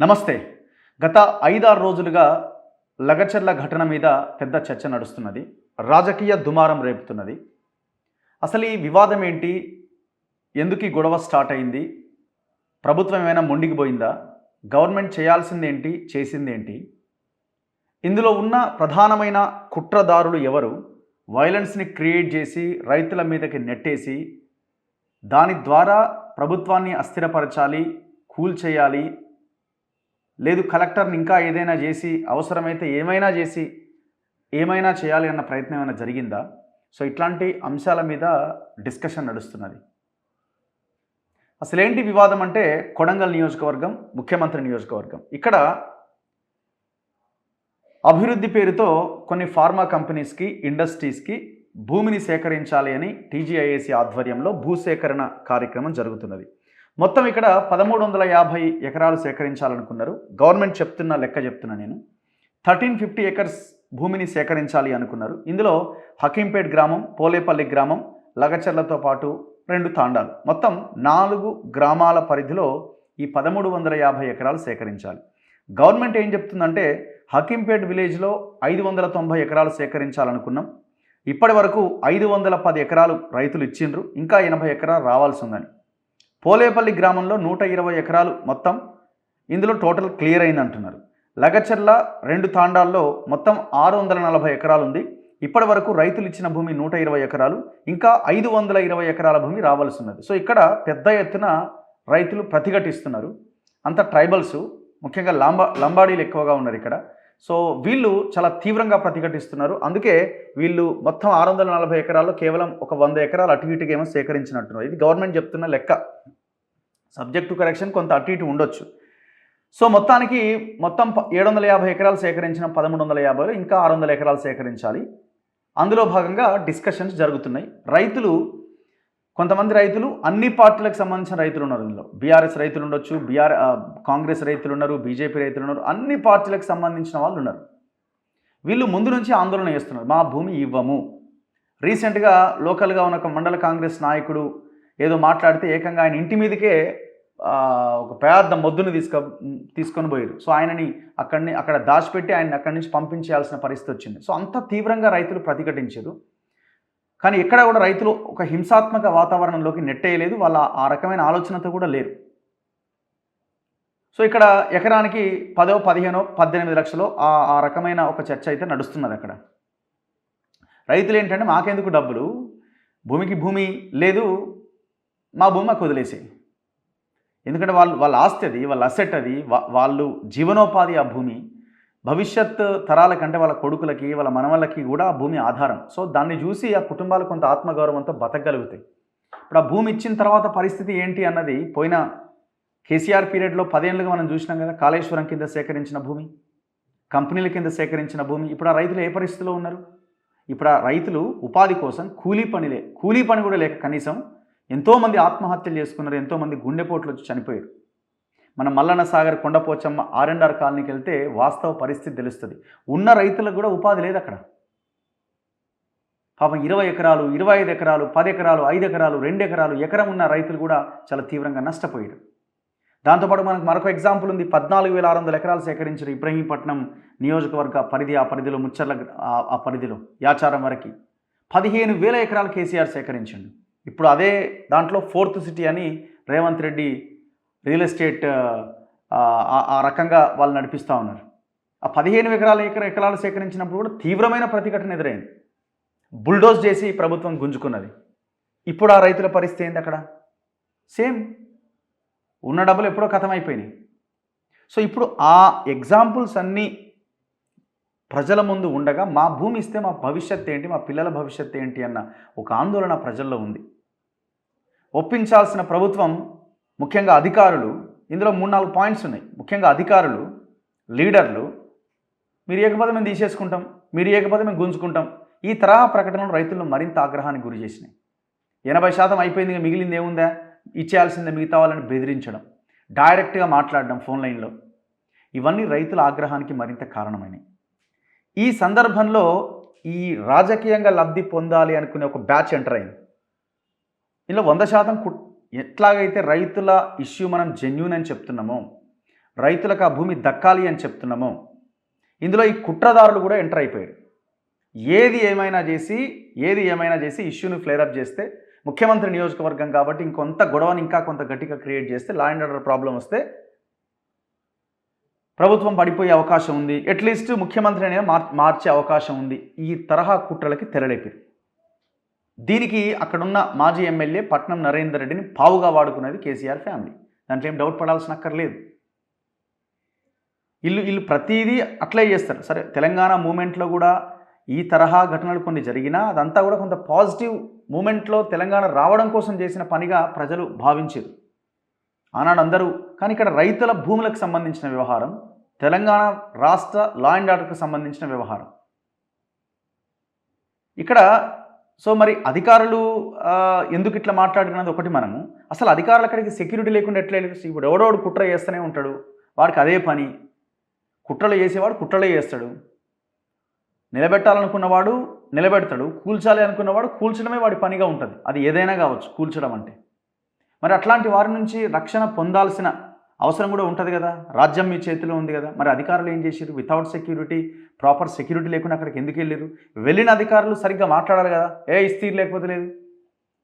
నమస్తే. గత ఐదారు రోజులుగా లగచర్ల ఘటన మీద పెద్ద చర్చ నడుస్తున్నది. రాజకీయ దుమారం రేపుతున్నది. అసలు ఈ వివాదం ఏంటి? ఎందుకు ఈ గొడవ స్టార్ట్ అయింది? ప్రభుత్వం ఏమైనా మొండికిపోయిందా గవర్నమెంట్ చేయాల్సిందేంటి? చేసిందేంటి? ఇందులో ఉన్న ప్రధానమైన కుట్రదారులు ఎవరు? వైలెన్స్ని క్రియేట్ చేసి రైతుల మీదకి నెట్టేసి దాని ద్వారా ప్రభుత్వాన్ని అస్థిరపరచాలి కూల్ చేయాలి లేదు కలెక్టర్ని ఇంకా ఏదైనా చేసి అవసరమైతే ఏమైనా చేసి ఏమైనా చేయాలి అన్న ప్రయత్నం ఏమైనా జరిగిందా? సో ఇట్లాంటి అంశాల మీద డిస్కషన్ నడుస్తున్నది. అసలేంటి వివాదం అంటే కొడంగల్ నియోజకవర్గం ముఖ్యమంత్రి నియోజకవర్గం. ఇక్కడ అభివృద్ధి పేరుతో కొన్ని ఫార్మా కంపెనీస్కి ఇండస్ట్రీస్కి భూమిని సేకరించాలి అని టీజీఐఏసీ ఆధ్వర్యంలో భూసేకరణ కార్యక్రమం జరుగుతున్నది. మొత్తం ఇక్కడ పదమూడు వందల యాభై ఎకరాలు సేకరించాలనుకున్నారు. గవర్నమెంట్ చెప్తున్న లెక్క చెప్తున్నా నేను. థర్టీన్ ఫిఫ్టీ ఎకర్స్ భూమిని సేకరించాలి అనుకున్నారు. ఇందులో హకీంపేట్ గ్రామం పోలేపల్లి గ్రామం లగచర్లతో పాటు రెండు తాండాలు. మొత్తం నాలుగు గ్రామాల పరిధిలో ఈ పదమూడు వందల యాభై ఎకరాలు సేకరించాలి. గవర్నమెంట్ ఏం చెప్తుందంటే హకీంపేట్ విలేజ్లో ఐదు వందల తొంభై ఎకరాలు సేకరించాలనుకున్నాం. ఇప్పటి వరకు ఐదు వందల పది ఎకరాలు రైతులు ఇచ్చిండ్రు. ఇంకా ఎనభై ఎకరాలు రావాల్సి ఉందని. పోలేపల్లి గ్రామంలో నూట ఇరవై ఎకరాలు మొత్తం ఇందులో టోటల్ క్లియర్ అయింది అంటున్నారు లగచర్ల రెండు తాండాల్లో మొత్తం ఆరు వందల నలభై ఎకరాలు ఉంది. ఇప్పటి వరకు రైతులు ఇచ్చిన భూమి నూట ఇరవై ఎకరాలు. ఇంకా ఐదు వందల ఇరవై ఎకరాల భూమి రావాల్సి ఉన్నది. సో ఇక్కడ పెద్ద ఎత్తున రైతులు ప్రతిఘటిస్తున్నారు. అంత ట్రైబల్స్ ముఖ్యంగా లంబా లంబాడీలు ఎక్కువగా ఉన్నారు ఇక్కడ. సో వీళ్ళు చాలా తీవ్రంగా ప్రతిఘటిస్తున్నారు. అందుకే వీళ్ళు మొత్తం ఆరు వందల నలభై ఎకరాల్లో కేవలం ఒక వంద ఎకరాలు అటు ఇటుగా ఏమో సేకరించినట్టున్నారు. ఇది గవర్నమెంట్ చెప్తున్న లెక్క. సబ్జెక్టు కరెక్షన్ కొంత అటు ఇటు ఉండొచ్చు. సో మొత్తానికి మొత్తం ఏడు వందల యాభై ఎకరాలు సేకరించిన పదమూడు వందల యాభైలో ఇంకా ఆరు వందల ఎకరాలు సేకరించాలి. అందులో భాగంగా డిస్కషన్స్ జరుగుతున్నాయి. రైతులు కొంతమంది రైతులు అన్ని పార్టీలకు సంబంధించిన రైతులు ఉన్నారు ఇందులో. బీఆర్ఎస్ రైతులు ఉండొచ్చు బీఆర్ కాంగ్రెస్ రైతులు ఉన్నారు బీజేపీ రైతులు ఉన్నారు అన్ని పార్టీలకు సంబంధించిన వాళ్ళు ఉన్నారు. వీళ్ళు ముందు నుంచి ఆందోళన చేస్తున్నారు. మా భూమి ఇవ్వము. రీసెంట్గా లోకల్గా ఉన్న ఒక మండల కాంగ్రెస్ నాయకుడు ఏదో మాట్లాడితే ఏకంగా ఆయన ఇంటి మీదకే ఒక పెద్ద మొద్దును తీసుక తీసుకొని పోయారు. సో ఆయనని అక్కడిని అక్కడ దాచిపెట్టి ఆయన అక్కడి నుంచి పంపించేయాల్సిన పరిస్థితి వచ్చింది. సో అంత తీవ్రంగా రైతులు ప్రతిఘటించారు. కానీ ఎక్కడ కూడా రైతులు ఒక హింసాత్మక వాతావరణంలోకి నెట్టేయలేదు. వాళ్ళ ఆ రకమైన ఆలోచనతో కూడా లేరు. సో ఇక్కడ ఎకరానికి పదో పదిహేనో పద్దెనిమిది లక్షలు ఆ ఆ రకమైన ఒక చర్చ అయితే నడుస్తున్నది అక్కడ. రైతులు ఏంటంటే మాకెందుకు డబ్బులు? భూమికి భూమి లేదు మా భూమి మాకు వదిలేసి ఎందుకంటే వాళ్ళు వాళ్ళ ఆస్తి అది వాళ్ళ అసెట్ అది వా- వాళ్ళు జీవనోపాధి ఆ భూమి. భవిష్యత్ తరాల కంటే వాళ్ళ కొడుకులకి వాళ్ళ మనవళ్ళకి కూడా ఆ భూమి ఆధారం. సో దాన్ని చూసి ఆ కుటుంబాలు కొంత ఆత్మగౌరవంతో బతకగలుగుతాయి. ఇప్పుడు ఆ భూమి ఇచ్చిన తర్వాత పరిస్థితి ఏంటి అన్నది పోయిన కేసీఆర్ పీరియడ్లో పదేళ్ళుగా మనం చూసినాం కదా కాళేశ్వరం కింద సేకరించిన భూమి కంపెనీల కింద సేకరించిన భూమి. ఇప్పుడు ఆ రైతులు ఏ పరిస్థితిలో ఉన్నారు? ఇప్పుడు ఆ రైతులు ఉపాధి కోసం కూలీ పనిలే కూలీ పని కూడా లేక కనీసం ఎంతోమంది ఆత్మహత్యలు చేసుకున్నారు ఎంతోమంది గుండెపోట్లు వచ్చి చనిపోయారు. మన Mallanna Sagar Kondapochamma R and R కాలనీకి వెళ్తే వాస్తవ పరిస్థితి తెలుస్తుంది. ఉన్న రైతులకు కూడా ఉపాధి లేదు అక్కడ. పాపం ఇరవై ఎకరాలు ఇరవై ఐదు ఎకరాలు పది ఎకరాలు ఐదు ఎకరాలు రెండు ఎకరాలు ఎకరం ఉన్న రైతులు కూడా చాలా తీవ్రంగా నష్టపోయారు. దాంతోపాటు మనకు మరొక ఎగ్జాంపుల్ ఉంది. పద్నాలుగు వేల ఆరు వందల ఎకరాలు సేకరించారు ఇబ్రహీంపట్నం నియోజకవర్గ పరిధి ఆ పరిధిలో ముచ్చర్ల ఆ- ఆ పరిధిలో యాచారం వరకు. పదిహేను వేల ఎకరాలు కేసీఆర్ సేకరించండు. ఇప్పుడు అదే దాంట్లో ఫోర్త్ సిటీ అని రేవంత్ రెడ్డి రియల్ ఎస్టేట్ ఆ, ఆ- రకంగా వాళ్ళు నడిపిస్తూ ఉన్నారు. ఆ పదిహేను ఎకరాల ఎకర ఎకరాలు సేకరించినప్పుడు కూడా తీవ్రమైన ప్రతిఘటన ఎదురైంది. బుల్డోజ్ చేసి ప్రభుత్వం గుంజుకున్నది. ఇప్పుడు ఆ రైతుల పరిస్థితి ఏంది అక్కడ? సేమ్. ఉన్న డబ్బులు ఎప్పుడో కథమైపోయినాయి. సో ఇప్పుడు ఆ ఎగ్జాంపుల్స్ అన్నీ ప్రజల ముందు ఉండగా మా భూమి ఇస్తే మా భవిష్యత్ ఏంటి మా పిల్లల భవిష్యత్ ఏంటి అన్న ఒక ఆందోళన ప్రజల్లో ఉంది. ఒప్పించాల్సిన ప్రభుత్వం ముఖ్యంగా అధికారులు ఇందులో మూడు నాలుగు పాయింట్స్ ఉన్నాయి. ముఖ్యంగా అధికారులు లీడర్లు మీరు ఏకపథం మేము తీసేసుకుంటాం మీరు ఏకపథం మేము గుంజుకుంటాం. ఈ తరహా ప్రకటనలు రైతులను మరింత ఆగ్రహానికి గురి చేసినాయి. ఎనభై శాతం అయిపోయింది మిగిలింది ఏముందా? ఇచ్చేయాల్సిందే మిగతా వాళ్ళని బెదిరించడం డైరెక్ట్గా మాట్లాడడం ఫోన్ లైన్లో. ఇవన్నీ రైతుల ఆగ్రహానికి మరింత కారణమైనవి. ఈ సందర్భంలో ఈ రాజకీయంగా లబ్ధి పొందాలి అనుకునే ఒక బ్యాచ్ ఎంటర్ అయింది. ఇందులో వంద శాతం కు ఎట్లాగైతే రైతుల ఇష్యూ మనం జెన్యున్ అని చెప్తున్నామో రైతులకు ఆ భూమి దక్కాలి అని చెప్తున్నామో ఇందులో ఈ కుట్రదారులు కూడా ఎంటర్ అయిపోయారు. ఏది ఏమైనా చేసి ఏది ఏమైనా చేసి ఇష్యూని ఫ్లేరప్ చేస్తే ముఖ్యమంత్రి నియోజకవర్గం కాబట్టి ఇంకొంత గొడవని ఇంకా కొంత గట్టిగా క్రియేట్ చేస్తే లా అండ్ ఆర్డర్ ప్రాబ్లం వస్తే ప్రభుత్వం పడిపోయే అవకాశం ఉంది. అట్లీస్ట్ ముఖ్యమంత్రి అనేది మార్ మార్చే అవకాశం ఉంది. ఈ తరహా కుట్రలకి తెరలేపారు. దీనికి అక్కడున్న మాజీ ఎమ్మెల్యే పట్నం నరేందర్ రెడ్డిని పావుగా వాడుకునేది కేసీఆర్ ఫ్యామిలీ. దాంట్లో ఏం డౌట్ పడాల్సిన అక్కర్లేదు. వీళ్ళు వీళ్ళు ప్రతిదీ అట్లే చేస్తారు. సరే తెలంగాణ మూమెంట్లో కూడా ఈ తరహా ఘటనలు కొన్ని జరిగినా అదంతా కూడా కొంత పాజిటివ్ మూమెంట్లో తెలంగాణ రావడం కోసం చేసిన పనిగా ప్రజలు భావించారు. ఆనాడు అందరూ కానీ ఇక్కడ రైతుల భూములకు సంబంధించిన వ్యవహారం తెలంగాణ రాష్ట్ర లా అండ్ ఆర్డర్కు సంబంధించిన వ్యవహారం. ఇక్కడ సో మరి అధికారులు ఎందుకు ఇట్లా మాట్లాడుకున్నది ఒకటి మనము. అసలు అధికారుల అక్కడికి సెక్యూరిటీ లేకుండా ఎట్లా ఇప్పుడు ఎవడోడు కుట్ర చేస్తూనే ఉంటాడు. వాడికి అదే పని. కుట్రలు చేసేవాడు కుట్రలే చేస్తాడు. నిలబెట్టాలనుకున్నవాడు నిలబెడతాడు. కూల్చాలి అనుకున్నవాడు కూల్చడమే వాడి పనిగా ఉంటుంది. అది ఏదైనా కావచ్చు కూల్చడం అంటే. మరి అట్లాంటి వారి నుంచి రక్షణ పొందాల్సిన అవసరం కూడా ఉంటుంది కదా. రాజ్యం మీ చేతిలో ఉంది కదా. మరి అధికారులు ఏం చేశారు వితౌట్ సెక్యూరిటీ ప్రాపర్ సెక్యూరిటీ లేకుండా అక్కడికి ఎందుకు వెళ్ళారు వెళ్ళిన అధికారులు సరిగ్గా మాట్లాడాలి కదా. ఏ ఇస్తీరు లేకపోతే లేదు?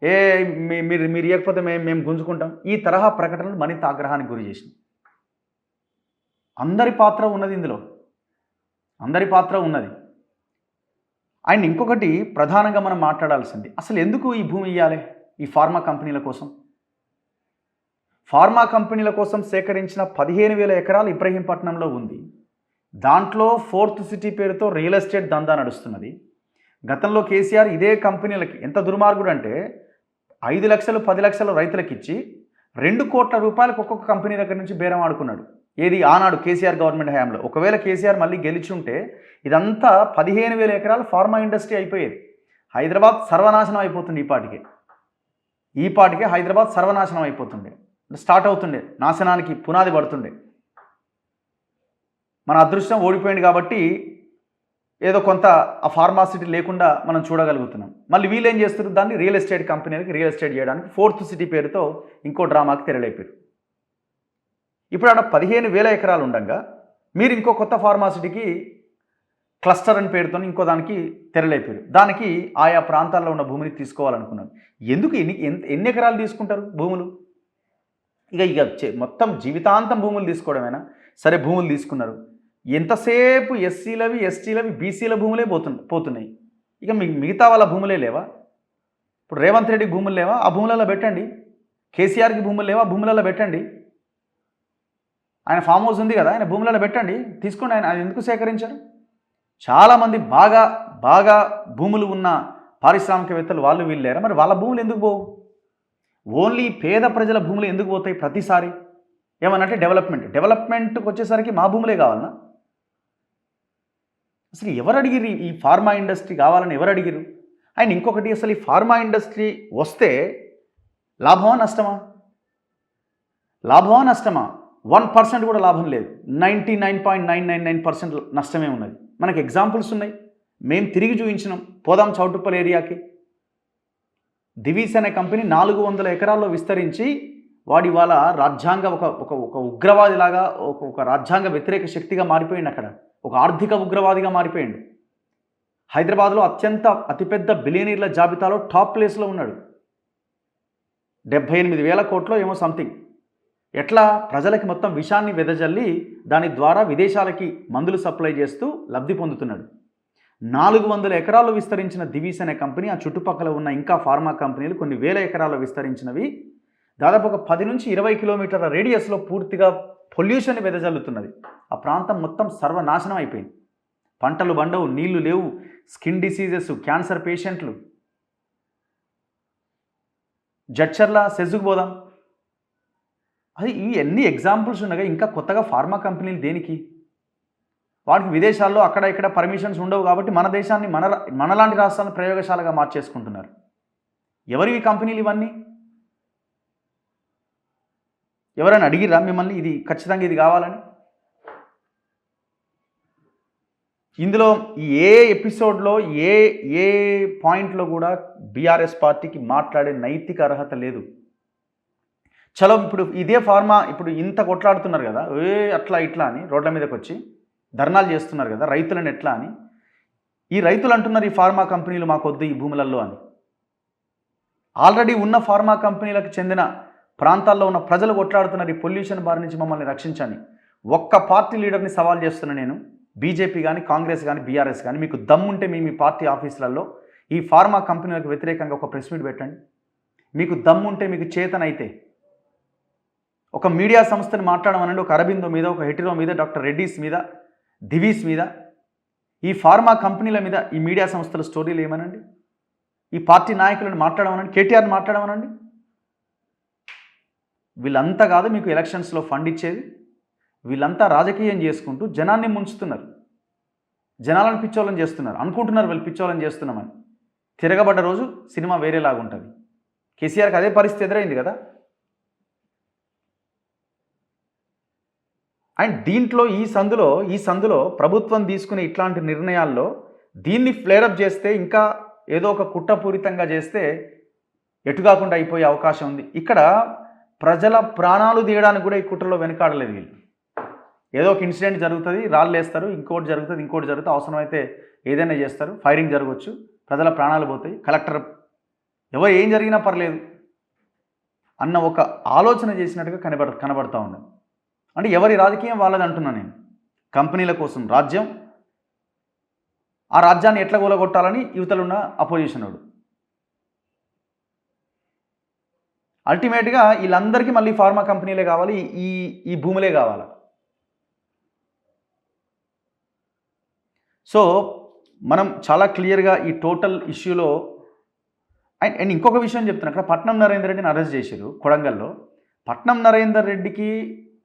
ఏ మీ- మీరు మీరు ఇవ్వకపోతే మేము మేము గుంజుకుంటాం. ఈ తరహా ప్రకటనలు మరింత ఆగ్రహానికి గురి చేసింది అందరి పాత్ర ఉన్నది ఇందులో. అందరి పాత్ర ఉన్నది. అండ్ ఇంకొకటి ప్రధానంగా మనం మాట్లాడాల్సింది అసలు ఎందుకు ఈ భూమి ఇవ్వాలి ఈ ఫార్మా కంపెనీల కోసం. ఫార్మా కంపెనీల కోసం సేకరించిన పదిహేను వేల ఎకరాలు ఇబ్రహీంపట్నంలో ఉంది. దాంట్లో ఫోర్త్ సిటీ పేరుతో రియల్ ఎస్టేట్ దందా నడుస్తున్నది. గతంలో కేసీఆర్ ఇదే కంపెనీలకి ఎంత దుర్మార్గుడు అంటే ఐదు లక్షలు పది లక్షలు రైతులకు ఇచ్చి రెండు కోట్ల రూపాయలకు ఒక్కొక్క కంపెనీ దగ్గర నుంచి బేరం ఆడుకున్నాడు. ఏది ఆనాడు కేసీఆర్ గవర్నమెంట్ హయాంలో. ఒకవేళ కేసీఆర్ మళ్ళీ గెలిచి ఉంటే ఇదంతా పదిహేను వేల ఎకరాలు ఫార్మా ఇండస్ట్రీ అయిపోయేది. హైదరాబాద్ సర్వనాశనం అయిపోతుంది ఈ పాటికే. ఈ పాటికే హైదరాబాద్ సర్వనాశనం అయిపోతుండే స్టార్ట్ అవుతుండే నాశనానికి పునాది పడుతుండే. మన అదృష్టం ఓడిపోయింది కాబట్టి ఏదో కొంత ఆ ఫార్మాసిటీ లేకుండా మనం చూడగలుగుతున్నాం. మళ్ళీ వీళ్ళు ఏం చేస్తారు దాన్ని రియల్ ఎస్టేట్ కంపెనీలకి రియల్ ఎస్టేట్ చేయడానికి ఫోర్త్ సిటీ పేరుతో ఇంకో డ్రామాకి తెరలేపారు. ఇప్పుడు ఆడ పదిహేను వేల ఎకరాలు ఉండగా మీరు ఇంకో కొత్త ఫార్మాసిటీకి క్లస్టర్ అని పేరుతో ఇంకో దానికి తెరలేపారు. దానికి ఆయా ప్రాంతాల్లో ఉన్న భూమిని తీసుకోవాలనుకున్నాను ఎందుకు ఎన్ని ఎన్ని ఎకరాలు తీసుకుంటారు భూములు? ఇక ఇక చే- మొత్తం జీవితాంతం భూములు తీసుకోవడమేనా? సరే భూములు తీసుకున్నారు. ఎంతసేపు ఎస్సీలవి ఎస్టీలవి బీసీల భూములే పోతున్నా పోతున్నాయి. ఇక మీ మిగతా వాళ్ళ భూములే లేవా? ఇప్పుడు రేవంత్ రెడ్డికి భూములు లేవా? ఆ భూములలో పెట్టండి. కేసీఆర్కి భూములు లేవా? భూములలో పెట్టండి. ఆయన ఫామ్ హౌస్ ఉంది కదా? ఆయన భూములలో పెట్టండి. తీసుకోండి ఆయన. ఆయన ఎందుకు సేకరించారు? చాలామంది బాగా బాగా భూములు ఉన్న పారిశ్రామికవేత్తలు వాళ్ళు వీళ్ళేరా మరి వాళ్ళ భూములు ఎందుకు పోవు? ఓన్లీ పేద ప్రజల భూములు ఎందుకు పోతాయి ప్రతిసారి? ఏమనంటే డెవలప్మెంట్. డెవలప్మెంట్కి వచ్చేసరికి మా భూములే కావాలన్నా అసలు ఎవరు అడిగిరు ఈ ఫార్మా ఇండస్ట్రీ కావాలని ఎవరు అడిగిరు అండ్ ఇంకొకటి అసలు ఈ ఫార్మా ఇండస్ట్రీ వస్తే లాభమా నష్టమా? లాభమా నష్టమా? వన్ పర్సెంట్ కూడా లాభం లేదు. Ninety nine point nine nine nine percent నష్టమే ఉన్నది. మనకి ఎగ్జాంపుల్స్ ఉన్నాయి. మేము తిరిగి చూపించినాం పోదాం చౌటుప్పల్ ఏరియాకి. దివీస్ అనే కంపెనీ నాలుగు వందల ఎకరాల్లో విస్తరించి వాడి వాళ్ళ రాజ్యాంగ ఒక ఒక ఒక ఉగ్రవాదిలాగా ఒక ఒక రాజ్యాంగ వ్యతిరేక శక్తిగా మారిపోయింది అక్కడ. ఒక ఆర్థిక ఉగ్రవాదిగా మారిపోయాడు. హైదరాబాద్లో అత్యంత అతిపెద్ద బిలియనీర్ల జాబితాలో టాప్ ప్లేస్లో ఉన్నాడు. డెబ్భై ఎనిమిది వేల కోట్లో ఏమో సంథింగ్. ఎట్లా? ప్రజలకి మొత్తం విషాన్ని వెదజల్లి దాని ద్వారా విదేశాలకి మందులు సప్లై చేస్తూ లబ్ధి పొందుతున్నాడు. నాలుగు వందల ఎకరాలు విస్తరించిన దివీస్ అనే కంపెనీ ఆ చుట్టుపక్కల ఉన్న ఇంకా ఫార్మా కంపెనీలు కొన్ని వేల ఎకరాల్లో విస్తరించినవి. దాదాపు ఒక పది నుంచి ఇరవై కిలోమీటర్ల రేడియస్లో పూర్తిగా పొల్యూషన్ వెదజల్లుతున్నది. ఆ ప్రాంతం మొత్తం సర్వనాశనం అయిపోయింది. పంటలు బండవు నీళ్ళు లేవు స్కిన్ డిసీజెస్ క్యాన్సర్ పేషెంట్లు. జడ్చర్ల సెజ్జుకు పోదాం. అది ఈ ఎన్ని ఎగ్జాంపుల్స్ ఉండగా ఇంకా కొత్తగా ఫార్మా కంపెనీలు దేనికి? వాటికి విదేశాల్లో అక్కడ ఇక్కడ పర్మిషన్స్ ఉండవు కాబట్టి మన దేశాన్ని మన మనలాంటి రాష్ట్రాలను ప్రయోగశాలగా మార్చేసుకుంటున్నారు. ఎవరివి కంపెనీలు ఇవన్నీ? ఎవరైనా అడిగిరా మిమ్మల్ని ఇది ఖచ్చితంగా ఇది కావాలని? ఇందులో ఏ ఎపిసోడ్లో ఏ ఏ పాయింట్లో కూడా బీఆర్ఎస్ పార్టీకి మాట్లాడే నైతిక అర్హత లేదు. చలో ఇప్పుడు ఇదే ఫార్మా ఇప్పుడు ఇంత కొట్లాడుతున్నారు కదా ఏ అట్లా ఇట్లా అని రోడ్ల మీదకి వచ్చి ధర్నాలు చేస్తున్నారు కదా రైతులను ఎట్లా అని? ఈ రైతులు అంటున్నారు ఈ ఫార్మా కంపెనీలు మాకు వద్దు ఈ భూములలో అని. ఆల్రెడీ ఉన్న ఫార్మా కంపెనీలకు చెందిన ప్రాంతాల్లో ఉన్న ప్రజలు కొట్లాడుతున్నారు ఈ పొల్యూషన్ బారి నుంచి మమ్మల్ని రక్షించని. ఒక్క పార్టీ లీడర్ని సవాల్ చేస్తున్నా నేను బీజేపీ కానీ కాంగ్రెస్ కానీ బీఆర్ఎస్ కానీ మీకు దమ్ముంటే మీ మీ పార్టీ ఆఫీసులలో ఈ ఫార్మా కంపెనీలకు వ్యతిరేకంగా ఒక ప్రెస్ మీట్ పెట్టండి. మీకు దమ్ముంటే మీకు చేతనైతే ఒక మీడియా సంస్థని మాట్లాడమనండి ఒక అరబిందో మీద ఒక హెటిరో మీద డాక్టర్ రెడ్డిస్ మీద దివీస్ మీద ఈ ఫార్మా కంపెనీల మీద ఈ మీడియా సంస్థల స్టోరీలు ఏమనండి? ఈ పార్టీ నాయకులను మాట్లాడమనండి? కేటీఆర్ని మాట్లాడమనండి? వీళ్ళంతా కాదు మీకు ఎలక్షన్స్లో ఫండ్ ఇచ్చేది. వీళ్ళంతా రాజకీయం చేసుకుంటూ జనాన్ని ముంచుతున్నారు. జనాలను పిచ్చోళ్ళని చేస్తున్నారు. అనుకుంటున్నారు వీళ్ళు పిచ్చోళ్ళని చేస్తున్నామని. తిరగబడ్డ రోజు సినిమా వేరేలాగా ఉంటుంది కేసీఆర్కి అదే పరిస్థితి ఎదురైంది కదా? అండ్ దీంట్లో ఈ సందులో ఈ సందులో ప్రభుత్వం తీసుకునే ఇట్లాంటి నిర్ణయాల్లో దీన్ని ఫ్లేరప్ చేస్తే ఇంకా ఏదో ఒక కుట్రపూరితంగా చేస్తే ఎటు కాకుండా అయిపోయే అవకాశం ఉంది. ఇక్కడ ప్రజల ప్రాణాలు తీయడానికి కూడా ఈ కుట్రలో వెనకాడలేదు వీళ్ళు. ఏదో ఒక ఇన్సిడెంట్ జరుగుతుంది రాళ్ళు వేస్తారు ఇంకోటి జరుగుతుంది ఇంకోటి జరుగుతుంది అవసరమైతే ఏదైనా చేస్తారు ఫైరింగ్ జరగవచ్చు ప్రజల ప్రాణాలు పోతాయి. కలెక్టర్ ఎవరు ఏం జరిగినా పర్లేదు అన్న ఒక ఆలోచన చేసినట్టుగా కనబడ కనబడతా ఉన్నది అంటే ఎవరి రాజకీయం వాళ్ళది అంటున్నా నేను. కంపెనీల కోసం రాజ్యం. ఆ రాజ్యాన్ని ఎట్లా కూలగొట్టాలని యువతలున్న అపోజిషన్ వాడు. అల్టిమేట్గా వీళ్ళందరికీ మళ్ళీ ఫార్మా కంపెనీలే కావాలి ఈ ఈ భూములే కావాలి. సో మనం చాలా క్లియర్గా ఈ టోటల్ ఇష్యూలో అండ్ అండ్ ఇంకొక విషయం చెప్తున్నాను అక్కడ పట్నం నరేందర్ రెడ్డిని అరెస్ట్ చేశారు కొడంగల్లో. పట్నం నరేందర్ రెడ్డికి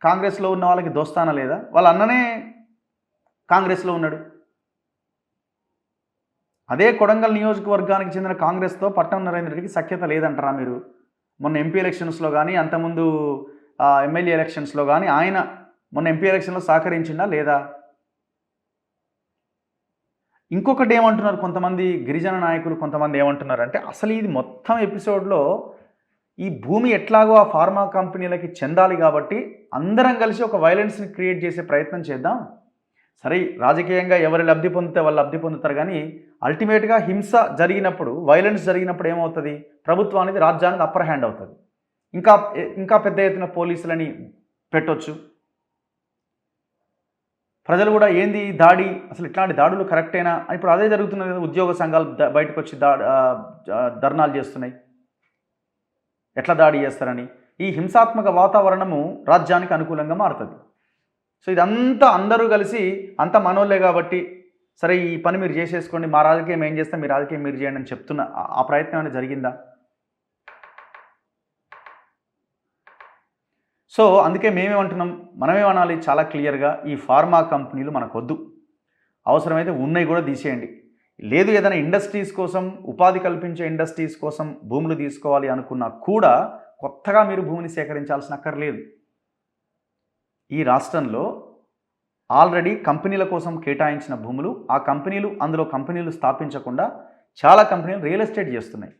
కాంగ్రెస్లో ఉన్న వాళ్ళకి దోస్తానా లేదా? వాళ్ళ అన్ననే కాంగ్రెస్లో ఉన్నాడు. అదే కొడంగల్ నియోజకవర్గానికి చెందిన కాంగ్రెస్తో పట్నం నరేందర్ రెడ్డికి సఖ్యత లేదంటారా మీరు? మొన్న ఎంపీ ఎలక్షన్స్లో కానీ అంతకుముందు ఎమ్మెల్యే ఎలక్షన్స్లో కానీ ఆయన మొన్న ఎంపీ ఎలక్షన్లో సహకరించిందా లేదా? ఇంకొకటి ఏమంటున్నారు కొంతమంది గిరిజన నాయకులు కొంతమంది ఏమంటున్నారు అంటే అసలు ఇది మొత్తం ఎపిసోడ్లో ఈ భూమి ఎట్లాగో ఆ ఫార్మా కంపెనీలకి చెందాలి కాబట్టి అందరం కలిసి ఒక వైలెన్స్ని క్రియేట్ చేసే ప్రయత్నం చేద్దాం. సరే రాజకీయంగా ఎవరు లబ్ధి పొందితే వాళ్ళు లబ్ధి పొందుతారు కానీ అల్టిమేట్గా హింస జరిగినప్పుడు వైలెన్స్ జరిగినప్పుడు ఏమవుతుంది? ప్రభుత్వం అనేది రాజ్యానికి అప్పర్ హ్యాండ్ అవుతుంది. ఇంకా ఇంకా పెద్ద ఎత్తున పోలీసులని పెట్టొచ్చు. ప్రజలు కూడా ఏంది దాడి? అసలు ఇట్లాంటి దాడులు కరెక్టేనా ఇప్పుడు అదే జరుగుతున్నది ఉద్యోగ సంఘాలు బయటకు వచ్చి దా ధర్నాలు చేస్తున్నాయి. ఎట్లా దాడి చేస్తారని? ఈ హింసాత్మక వాతావరణము రాజ్యానికి అనుకూలంగా మారుతుంది. సో ఇదంతా అందరూ కలిసి అంత మనోళ్ళే కాబట్టి సరే ఈ పని మీరు చేసేసుకోండి మా రాజకీయం ఏం చేస్తాం మీ రాజకీయం మీరు చేయండి అని చెప్తున్న ఆ- ఆ ప్రయత్నం అనేది జరిగిందా? సో అందుకే మేమేమంటున్నాం మనమేమనాలి చాలా క్లియర్గా ఈ ఫార్మా కంపెనీలు మనకొద్దు. అవసరమైతే ఉన్నాయి కూడా తీసేయండి. లేదు ఏదైనా ఇండస్ట్రీస్ కోసం ఉపాధి కల్పించే ఇండస్ట్రీస్ కోసం భూములు తీసుకోవాలి అనుకున్నా కూడా కొత్తగా మీరు భూమిని సేకరించాల్సిన అక్కర్లేదు. ఈ రాష్ట్రంలో ఆల్రెడీ కంపెనీల కోసం కేటాయించిన భూములు ఆ కంపెనీలు అందులో కంపెనీలు స్థాపించకుండా చాలా కంపెనీలు రియల్ ఎస్టేట్ చేస్తున్నాయి.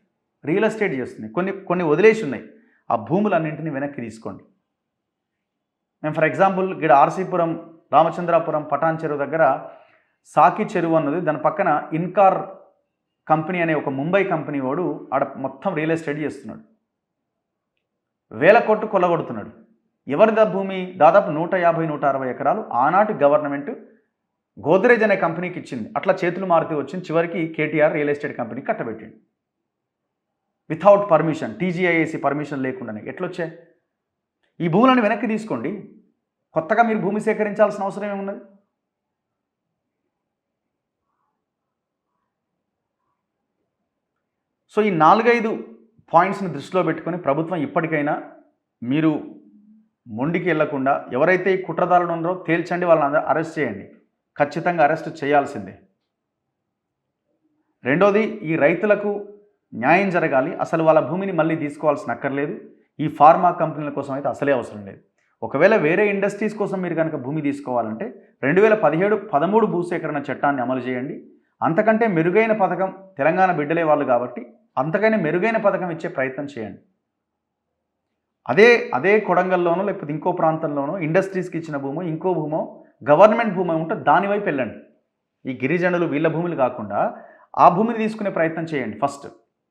రియల్ ఎస్టేట్ చేస్తున్నాయి. కొన్ని కొన్ని వదిలేసి ఉన్నాయి. ఆ భూములన్నింటినీ వెనక్కి తీసుకోండి. మేము ఫర్ ఎగ్జాంపుల్ ఇక్కడ ఆర్సీపురం రామచంద్రాపురం పటాన్ చెరువు దగ్గర సాకి చెరువు అన్నది దాని పక్కన ఇన్కార్ కంపెనీ అనే ఒక ముంబై కంపెనీ వాడు ఆడ మొత్తం రియల్ ఎస్టేట్ చేస్తున్నాడు. వేల కోట్లు కొల్లగొడుతున్నాడు. ఎవరిదా భూమి? దాదాపు నూట యాభై నూట అరవై ఎకరాలు ఆనాటి గవర్నమెంట్ గోద్రేజ్ అనే కంపెనీకి ఇచ్చింది. అట్లా చేతులు మారుతూ వచ్చింది. చివరికి కేటీఆర్ రియల్ ఎస్టేట్ కంపెనీ కట్టబెట్టింది వితౌట్ పర్మిషన్ టీజీఐఏసి పర్మిషన్ లేకుండానే. ఎట్లొచ్చాయి? ఈ భూములను వెనక్కి తీసుకోండి. కొత్తగా మీరు భూమి సేకరించాల్సిన అవసరం ఏమున్నది? సో ఈ నాలుగైదు పాయింట్స్ని దృష్టిలో పెట్టుకొని ప్రభుత్వం ఇప్పటికైనా మీరు మొండికి వెళ్ళకుండా ఎవరైతే ఈ కుట్రదారులు ఉన్నారో తేల్చండి వాళ్ళని అరెస్ట్ చేయండి. ఖచ్చితంగా అరెస్ట్ చేయాల్సిందే. రెండోది ఈ రైతులకు న్యాయం జరగాలి. అసలు వాళ్ళ భూమిని మళ్ళీ తీసుకోవాల్సిన అక్కర్లేదు. ఈ ఫార్మా కంపెనీల కోసం అయితే అసలే అవసరం లేదు. ఒకవేళ వేరే ఇండస్ట్రీస్ కోసం మీరు కనుక భూమి తీసుకోవాలంటే రెండు వేల పదిహేడు పదమూడు భూసేకరణ చట్టాన్ని అమలు చేయండి. అంతకంటే మెరుగైన పథకం తెలంగాణ బిడ్డలే వాళ్ళు కాబట్టి అంతకైనా మెరుగైన పథకం ఇచ్చే ప్రయత్నం చేయండి. అదే అదే కొడంగల్లోనో లేకపోతే ఇంకో ప్రాంతంలోనో ఇండస్ట్రీస్కి ఇచ్చిన భూమో ఇంకో భూమో గవర్నమెంట్ భూమి ఉంటే దానివైపు వెళ్ళండి. ఈ గిరిజనులు వీళ్ళ భూములు కాకుండా ఆ భూమిని తీసుకునే ప్రయత్నం చేయండి ఫస్ట్.